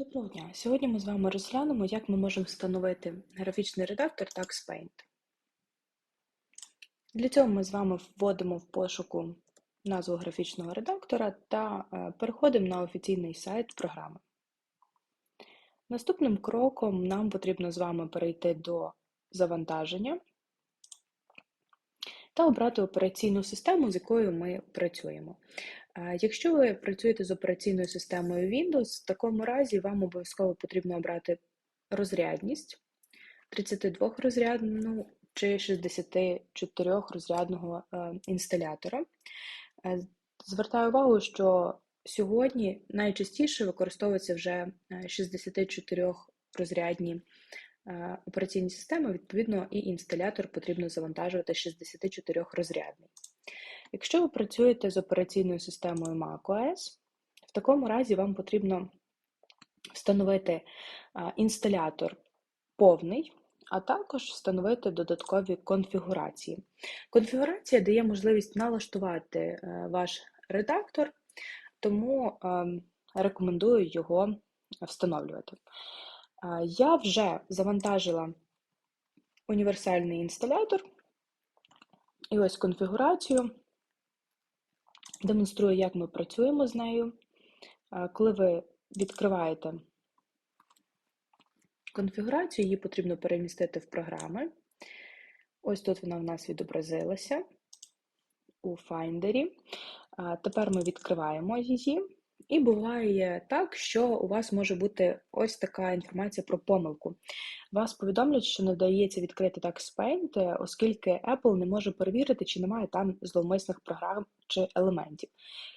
Доброго дня! Сьогодні ми з вами розглянемо, як ми можемо встановити графічний редактор TaxPaint. Для цього ми з вами вводимо в пошуку назву графічного редактора та е, переходимо на офіційний сайт програми. Наступним кроком нам потрібно з вами перейти до завантаження та обрати операційну систему, з якою ми працюємо. Якщо ви працюєте з операційною системою Windows, в такому разі вам обов'язково потрібно обрати розрядність 32 розрядну чи 64 розрядного е, інсталятора. Е, звертаю увагу, що сьогодні найчастіше використовуються вже 64 розрядні е, операційні системи, відповідно, і інсталятор потрібно завантажувати 64 розрядний. Якщо ви працюєте з операційною системою macOS, в такому разі вам потрібно встановити інсталятор повний, а також встановити додаткові конфігурації. Конфігурація дає можливість налаштувати е, ваш редактор, тому ем, рекомендую його встановлювати. Я вже завантажила універсальний інсталятор, і ось конфігурацію. Демонструю, як ми працюємо з нею. Коли ви відкриваєте конфігурацію, її потрібно перемістити в програми. Ось тут вона в нас відобразилася у Finder. Тепер ми відкриваємо її. І буває так, що у вас може бути ось така інформація про помилку. Вас повідомлять, що не вдається відкрити TaxPaint, оскільки Apple не може перевірити, чи немає там зловмисних програм чи елементів.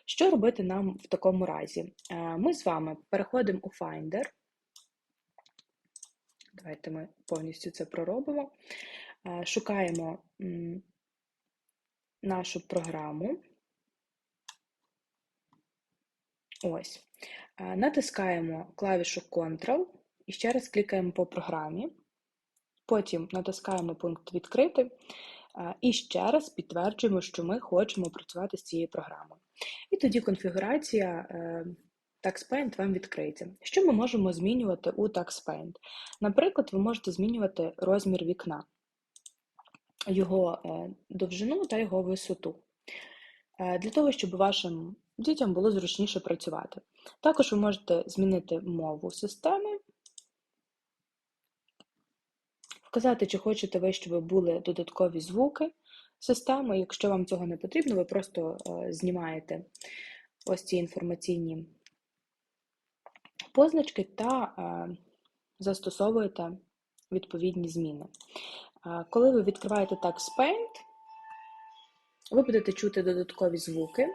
Що робити нам в такому разі? Е, ми з вами переходимо у Finder. Давайте ми повністю це проробимо. Е, шукаємо нашу програму. Ось. Е, натискаємо клавішу Ctrl і ще раз клікаємо по програмі. Потім натискаємо пункт Відкрити е, і ще раз підтверджуємо, що ми хочемо працювати з цією програмою. І тоді конфігурація е, TaxPaint вам відкриється. Що ми можемо змінювати у TaxPaint? Наприклад, ви можете змінювати розмір вікна, його довжину та його висоту. Для того, щоб вашим дітям було зручніше працювати. Також ви можете змінити мову системи, вказати, чи хочете ви, щоб були додаткові звуки системи. Якщо вам цього не потрібно, ви просто е, знімаєте ось ці інформаційні позначки та е, застосовуєте відповідні зміни. Е, коли ви відкриваєте TaxPaint, ви будете чути додаткові звуки.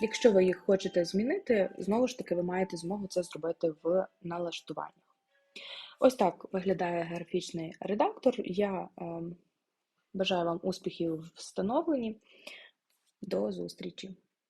Якщо ви їх хочете змінити, знову ж таки, ви маєте змогу це зробити в налаштуваннях. Ось так виглядає графічний редактор. Я ем, бажаю вам успіхів в встановленні. До зустрічі!